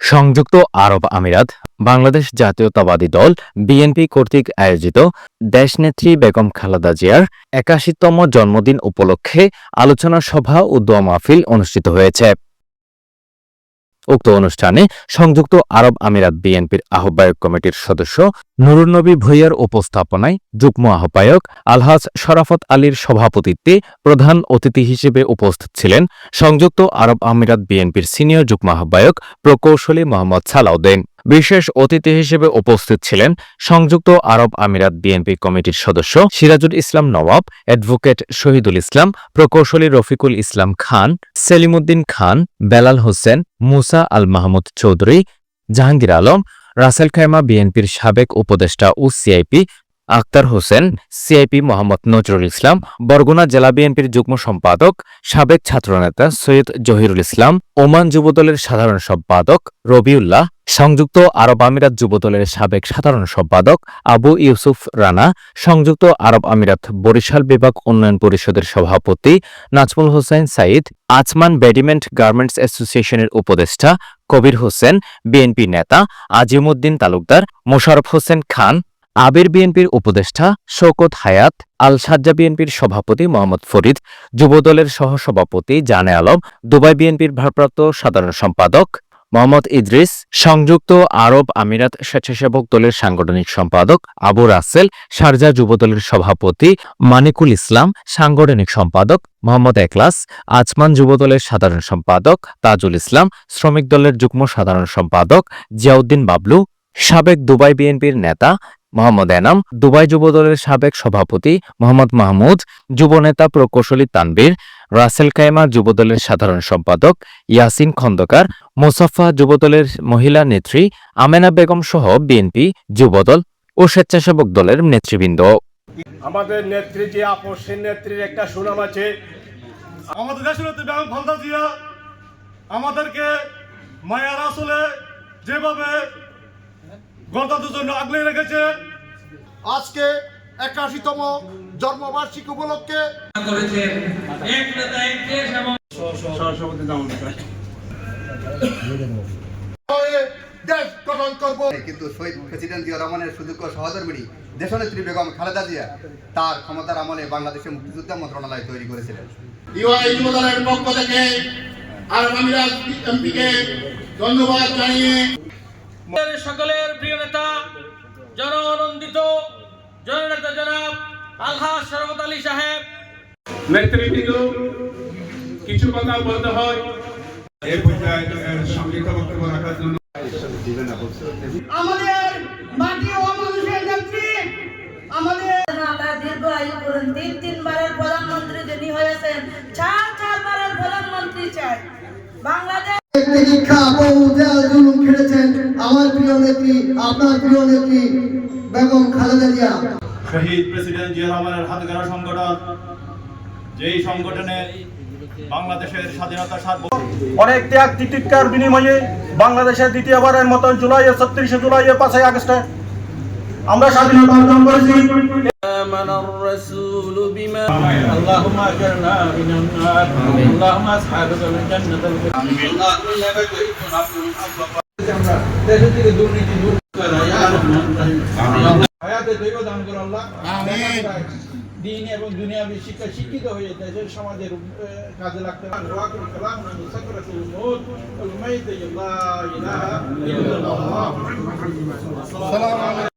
সংযুক্ত আরব আমিরাত। বাংলাদেশ জাতীয়তাবাদী দল, বিএনপি কর্তৃক আয়োজিত দেশনেত্রী বেগম খালেদা জিয়ার একাশিতম জন্মদিন উপলক্ষে আলোচনা সভা ও দোয়া মাহফিল অনুষ্ঠিত হয়েছে। উক্ত অনুষ্ঠানে সংযুক্ত আরব আমিরাত বিএনপির আহ্বায়ক কমিটির সদস্য নুরুন্নবী ভূঁইয়ার উপস্থাপনায় যুগ্ম আহ্বায়ক আলহাজ শরাফত আলীর সভাপতিত্বে প্রধান অতিথি হিসেবে উপস্থিত ছিলেন সংযুক্ত আরব আমিরাত বিএনপির সিনিয়র যুগ্ম আহ্বায়ক প্রকৌশলী মোহাম্মদ সালাউদ্দিন। বিশেষ অতিথি হিসেবে উপস্থিত ছিলেন সংযুক্ত আরব আমিরাত বিএনপি কমিটির সদস্য সিরাজুল ইসলাম নওয়াব, অ্যাডভোকেট শহীদুল ইসলাম, প্রকৌশলী রফিকুল ইসলাম খান, সেলিমুদ্দিন খান, বেলাল হোসেন, মুসা আল মাহমুদ চৌধুরী, জাহাঙ্গীর আলম, রাসেল খায়মা বিএনপির সাবেক উপদেষ্টা ও সিআইপি, আক্তার হোসেন, সিআইপি মোহাম্মদ নজরুল ইসলাম, বরগুনা জেলা বিএনপির যুগ্ম সম্পাদক, সাবেক ছাত্রনেতা সৈয়দ জহিরুল ইসলাম, ওমান যুবদলের সাধারণ সম্পাদক রবিউল্লাহ সংযুক্ত আরব আমিরাত যুবদলের সাবেক সাধারণ সম্পাদক আবু ইউসুফ রানা, সংযুক্ত আরব আমিরাত বরিশাল বিভাগ উন্নয়ন পরিষদের সভাপতি নাজমুল হোসেন সাইদ আচমান বেডিমেন্ট গার্মেন্টস অ্যাসোসিয়েশনের উপদেষ্টা কবির হোসেন, বিএনপি নেতা আজিমুদ্দিন তালুকদার, মোশারফ হোসেন খান, আবির বিএনপির উপদেষ্টা শৌকত হায়াত আল সাজ্জা বিএনপির সভাপতি মোহাম্মদ ফরিদ, যুবদলের সহসভাপতি জানে আলম, দুবাই বিএনপির ভারপ্রাপ্ত সাধারণ সম্পাদক মোহাম্মদ ইদ্রিস, সংযুক্ত আরব আমিরাত স্বেচ্ছাসেবক দলের সাংগঠনিক সম্পাদক আবু রাসেল, শারজা যুবদলের সভাপতি মানিকুল ইসলাম, সাংগঠনিক সম্পাদক মোহাম্মদ একলাস, আজমান যুবদলের সাধারণ সম্পাদক তাজুল ইসলাম, শ্রমিক দলের যুগ্ম সাধারণ সম্পাদক জিয়াউদ্দিন বাবলু, সাবেক দুবাই বিএনপির নেতা মোহাম্মদ এনাম, দুবাই যুবদলের সাবেক সভাপতি মোহাম্মদ মাহমুদ যুবনেতা প্রকৌশলী তানবীর রাসেল কায়েমা যুবদলের সাধারণ সম্পাদক, ইয়াসিন খন্দকার মোসাফা যুবদলের মহিলা নেত্রী, আমেনা বেগম সহ বিএনপি যুবদল ও স্বেচ্ছাসেবক দলের নেতৃবৃন্দ। আমাদের নেত্রী যে আপসের নেত্রীর একটা সুনাম আছে। আমাদের দেশের নেত্রী জিয়া আমাদেরকে যেভাবে গণতন্ত্রের জন্য আগলে রেখেছে, আজকে একাশিতম জন্মবার্ষিকী উপলক্ষে করেছেন এক নেতা এক দেশ এবং হয়ে দেশ গঠন করব। কিন্তু শহীদ প্রেসিডেন্ট জিয়া রহমানের সুযোগ্য সহধর্মিণী দেশনেত্রী বেগম খালেদা জিয়া তার ক্ষমতার আমলে বাংলাদেশের মুক্তিযোদ্ধা মন্ত্রণালয় তৈরি করেছিলেন। পক্ষ থেকে এমপিকে ধন্যবাদ জানিয়ে সকলের প্রিয় নেতা জনআনন্দিত জননেতা জনাব আলহাজ শরফত আলী সাহেব। নেতৃবৃন্দ কিছু কথা বলতে হয়। এই পর্যায়ে সংক্ষিপ্ত বক্তব্য রাখার জন্য আমাদের মাটি ও মানুষের নেত্রী আমাদের আল্লাহ দীর্ঘ আয়ু করুন তিন তিনবারের প্রধানমন্ত্রী যিনি হয়েছেন চার চারবারের প্রধানমন্ত্রী চাই। বাংলাদেশ শিক্ষা জুলুম আমার প্রিয় নেত্রী আপনার প্রিয় নেত্রী বেগম খালেদা জিয়া। শহীদ প্রেসিডেন্ট জিয়া রহমানের হাত গড়া সংগঠন যেই সংগঠনে বাংলাদেশের স্বাধীনতা সাত অনেক ত্যাগ তিতিকার বিনিময়ে বাংলাদেশের দ্বিতীয়বারের মতন জুলাই ছত্রিশে জুলাই পাঁচই আগস্টে আমরা স্বাধীনতা অর্জন করেছি آمن الرسول بما اللهم أجرنا من النار اللهم أصحابك দেশে থেকে দুর্নীতি দূর করো হায়াতে দৈব দান করো আল্লাহ। দিন এবং দুনিয়াবি শিক্ষা শিক্ষিত হয়ে দেশের সমাজের কাজে লাগতে